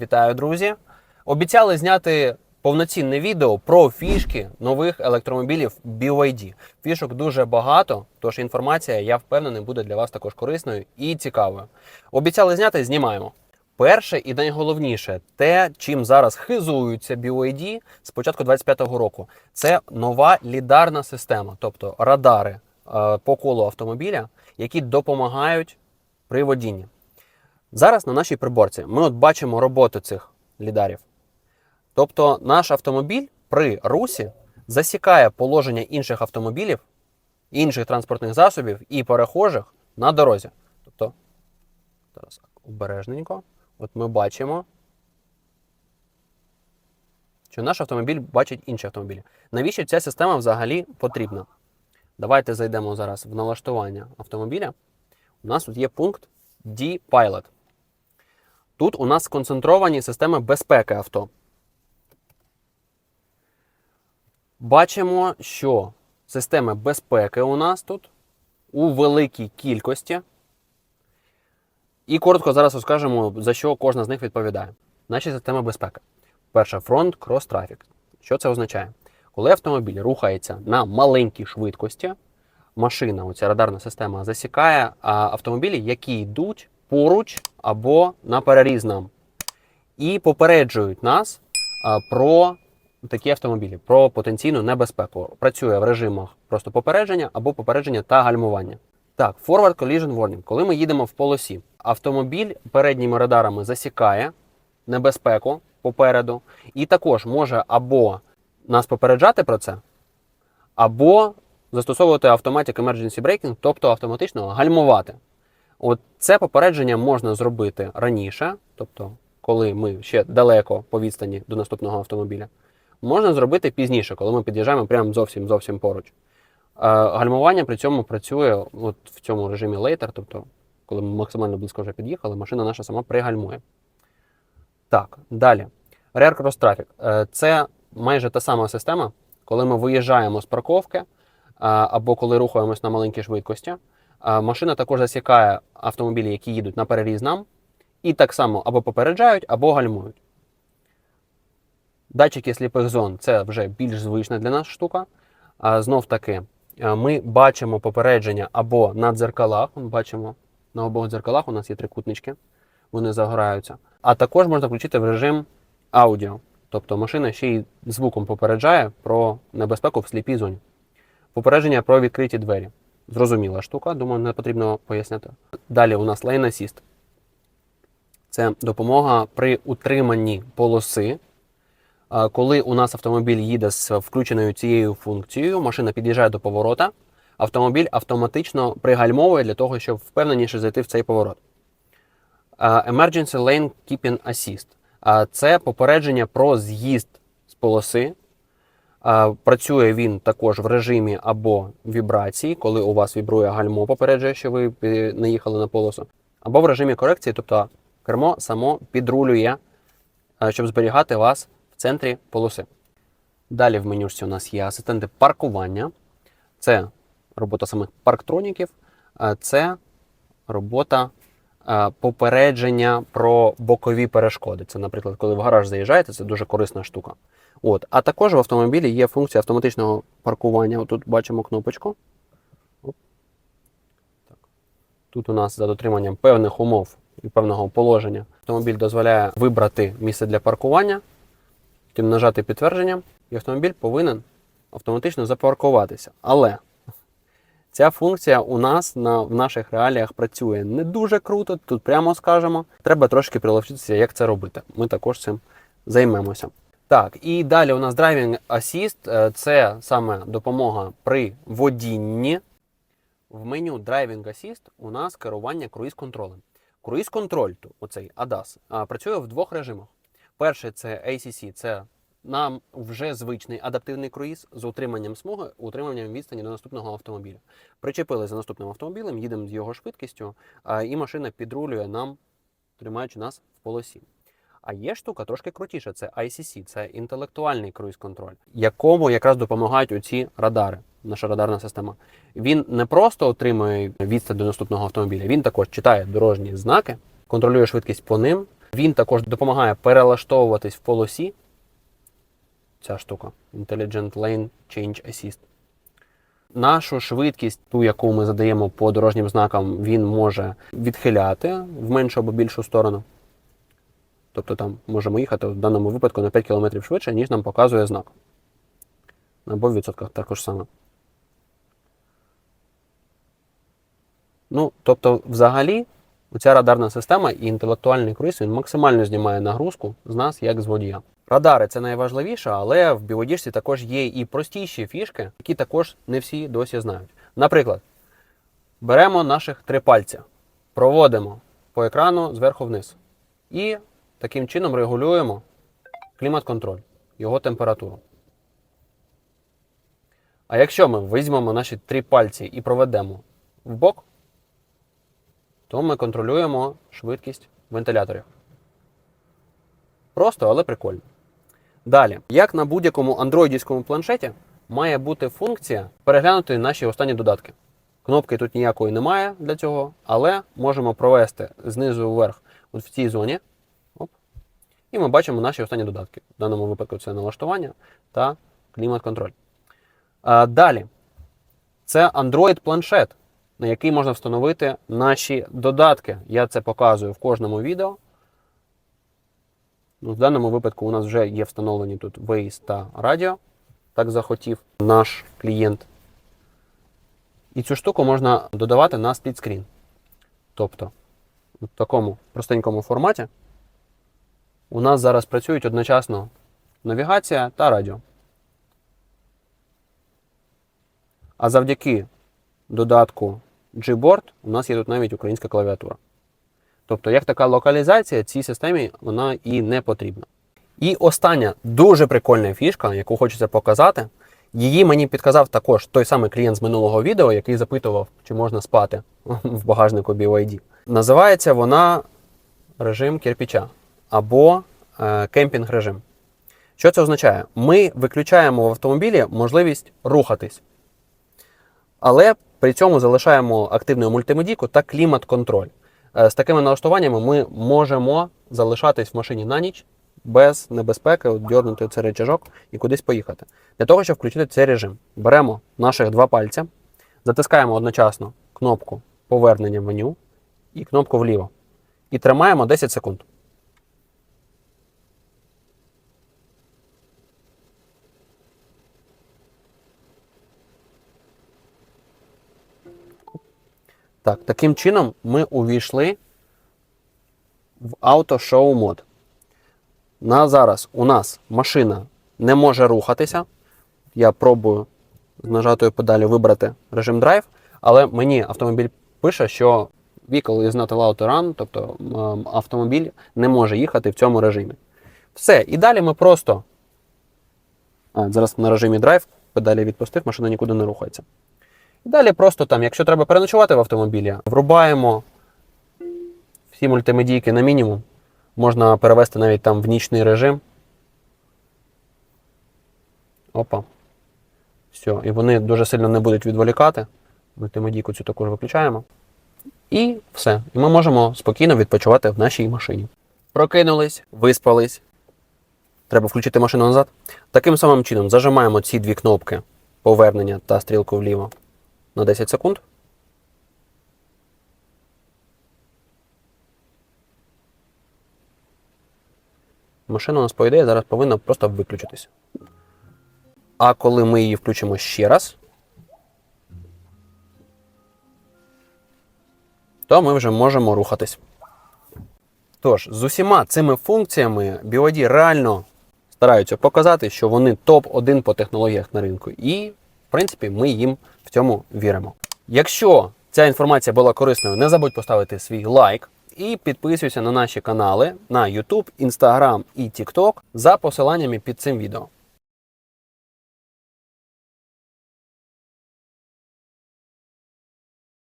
Вітаю, друзі! Обіцяли зняти повноцінне відео про фішки нових електромобілів BYD. Фішок дуже багато, тож інформація, я впевнений, буде для вас також корисною і цікавою. Обіцяли зняти, знімаємо. Перше і найголовніше, те, чим зараз хизуються BYD з початку 25-го року, це нова лідарна система, тобто радари е, по колу автомобіля, які допомагають при водінні. Зараз на нашій приборці ми от бачимо роботу цих лідарів. Тобто наш автомобіль при русі засікає положення інших автомобілів, інших транспортних засобів і перехожих на дорозі. Тобто, зараз обережненько. От ми бачимо, що наш автомобіль бачить інші автомобілі. Навіщо ця система взагалі потрібна? Давайте зайдемо зараз в налаштування автомобіля. У нас тут є пункт D-Pilot. Тут у нас сконцентровані системи безпеки авто. Бачимо, що системи безпеки у нас тут у великій кількості. І коротко зараз розкажемо, за що кожна з них відповідає. Наші системи безпеки. Перше, фронт крос трафік. Що це означає? Коли автомобіль рухається на маленькій швидкості, машина, оця радарна система, засікає автомобілі, які йдуть поруч або на переріз нам. І попереджують нас про такі автомобілі, про потенційну небезпеку. Працює в режимах просто попередження або попередження та гальмування. Так, Forward Collision Warning. Коли ми їдемо в полосі, автомобіль передніми радарами засікає небезпеку попереду, і також може або нас попереджати про це, або застосовувати Automatic Emergency Braking, тобто автоматично гальмувати. От це попередження можна зробити раніше, тобто коли ми ще далеко по відстані до наступного автомобіля. Можна зробити пізніше, коли ми під'їжджаємо прямо зовсім зовсім поруч. Е, Гальмування при цьому працює от в цьому режимі later, тобто, коли ми максимально близько вже під'їхали, машина наша сама пригальмує. Так, далі. Rear Cross Traffic. Е, Це майже та сама система, коли ми виїжджаємо з парковки е, або коли рухаємось на маленькій швидкості. Машина також засікає автомобілі, які їдуть на переріз нам, і так само або попереджають, або гальмують. Датчики сліпих зон це вже більш звична для нас штука. А, знов таки, ми бачимо попередження або на дзеркалах. Ми бачимо на обох дзеркалах у нас є трикутнички, вони загораються. А також можна включити в режим аудіо. Тобто машина ще й звуком попереджає про небезпеку в сліпій зоні. Попередження про відкриті двері. Зрозуміла штука, думаю, не потрібно поясняти. Далі у нас Lane Assist. Це допомога при утриманні полоси. Коли у нас автомобіль їде з включеною цією функцією, машина під'їжджає до поворота, автомобіль автоматично пригальмовує для того, щоб впевненіше зайти в цей поворот. Emergency Lane Keeping Assist. Це попередження про з'їзд з полоси. Працює він також в режимі або вібрації, коли у вас вібрує гальмо, попереджує, що ви е, не їхали на полосу, або в режимі корекції, тобто кермо само підрулює, е, щоб зберігати вас в центрі полоси. Далі в менюшці у нас є асистенти паркування. Це робота самих парктроніків, а це робота е, попередження про бокові перешкоди. Це, наприклад, коли в гараж заїжджаєте, це дуже корисна штука. От. А також в автомобілі є функція автоматичного паркування. Тут бачимо кнопочку. Тут у нас за дотриманням певних умов і певного положення автомобіль дозволяє вибрати місце для паркування, потім нажати підтвердження, і автомобіль повинен автоматично запаркуватися. Але ця функція у нас на, в наших реаліях працює не дуже круто, тут прямо скажемо. Треба трошки приловчитися, як це робити. Ми також цим займемося. Так, і далі у нас Driving Assist е, це саме допомога при водінні. В меню Driving Assist у нас керування круїз-контролем. Круїз-контроль, оцей ADAS, працює в двох режимах. Перший це ACC, це нам вже звичний адаптивний круїз з утриманням смуги, утриманням відстані до наступного автомобіля. Причепили за наступним автомобілем, їдемо з його швидкістю, і машина підрулює нам, тримаючи нас в полосі. А є штука трошки крутіша, це ICC, це інтелектуальний круїз-контроль, якому якраз допомагають оці радари, наша радарна система. Він не просто отримує відстань до наступного автомобіля, він також читає дорожні знаки, контролює швидкість по ним, Він також допомагає перелаштовуватись в полосі. Ця штука. Intelligent Lane Change Assist. Нашу швидкість, ту, яку ми задаємо по дорожнім знакам, він може відхиляти в меншу або більшу сторону. Тобто там можемо їхати в даному випадку на 5 км швидше, ніж нам показує знак. Або в відсотках також саме. Ну, тобто, взагалі, ця радарна система і інтелектуальний круїз він максимально знімає нагрузку з нас, як з водія. Радари це найважливіше, але в білодіжці також є і простіші фішки, які також не всі досі знають. Наприклад, беремо наших три пальця, проводимо по екрану зверху вниз. І таким чином регулюємо клімат-контроль, його температуру. А якщо ми візьмемо наші три пальці і проведемо в бок, то ми контролюємо швидкість вентиляторів. Просто, але прикольно. Далі, як на будь-якому андроїдівському планшеті, має бути функція переглянути наші останні додатки. Кнопки тут ніякої немає для цього, але можемо провести знизу вверх от в цій зоні. І ми бачимо наші останні додатки. В даному випадку це налаштування та клімат-контроль. Далі, це Android-планшет, на який можна встановити наші додатки. Я це показую в кожному відео. Ну, в даному випадку у нас вже є встановлені тут Waze та радіо. Так захотів наш клієнт. І цю штуку можна додавати на сплітскрін. Тобто, в такому простенькому форматі у нас зараз працюють одночасно навігація та радіо. А завдяки додатку Gboard у нас є тут навіть українська клавіатура. Тобто, як така локалізація цій системі вона і не потрібна. І остання дуже прикольна фішка, яку хочеться показати. Її мені підказав також той самий клієнт з минулого відео, який запитував, чи можна спати в багажнику BYD. Називається вона режим кирпича або е, кемпінг режим. Що це означає? Ми виключаємо в автомобілі можливість рухатись, але при цьому залишаємо активною мультимедійку та клімат-контроль. Е, З такими налаштуваннями ми можемо залишатись в машині на ніч без небезпеки, дьорнути цей речажок і кудись поїхати. Для того, щоб включити цей режим, беремо наших два пальця, затискаємо одночасно кнопку повернення меню і кнопку вліво. І тримаємо 10 секунд. Так, таким чином ми увійшли в авто-шоу мод. На зараз у нас машина не може рухатися. Я пробую з нажатою педалю вибрати режим драйв, але мені автомобіль пише, що vehicle is not allowed to run, тобто автомобіль не може їхати в цьому режимі. Все. І далі ми просто. А, зараз на режимі драйв, педалі відпустив, машина нікуди не рухається. І далі просто там, якщо треба переночувати в автомобілі, врубаємо всі мультимедійки на мінімум. Можна перевести навіть там в нічний режим. Опа. Все. І вони дуже сильно не будуть відволікати. Мультимедійку цю також виключаємо. І все. І ми можемо спокійно відпочивати в нашій машині. Прокинулись, виспались. Треба включити машину назад. Таким самим чином зажимаємо ці дві кнопки повернення та стрілку вліво на 10 секунд. Машина у нас, по ідеї, зараз повинна просто виключитися. А коли ми її включимо ще раз, то ми вже можемо рухатись. Тож, з усіма цими функціями BYD реально стараються показати, що вони топ-1 по технологіях на ринку. І, принципі, ми їм в цьому віримо. Якщо ця інформація була корисною, не забудь поставити свій лайк і підписуйся на наші канали на YouTube, Instagram і TikTok за посиланнями під цим відео.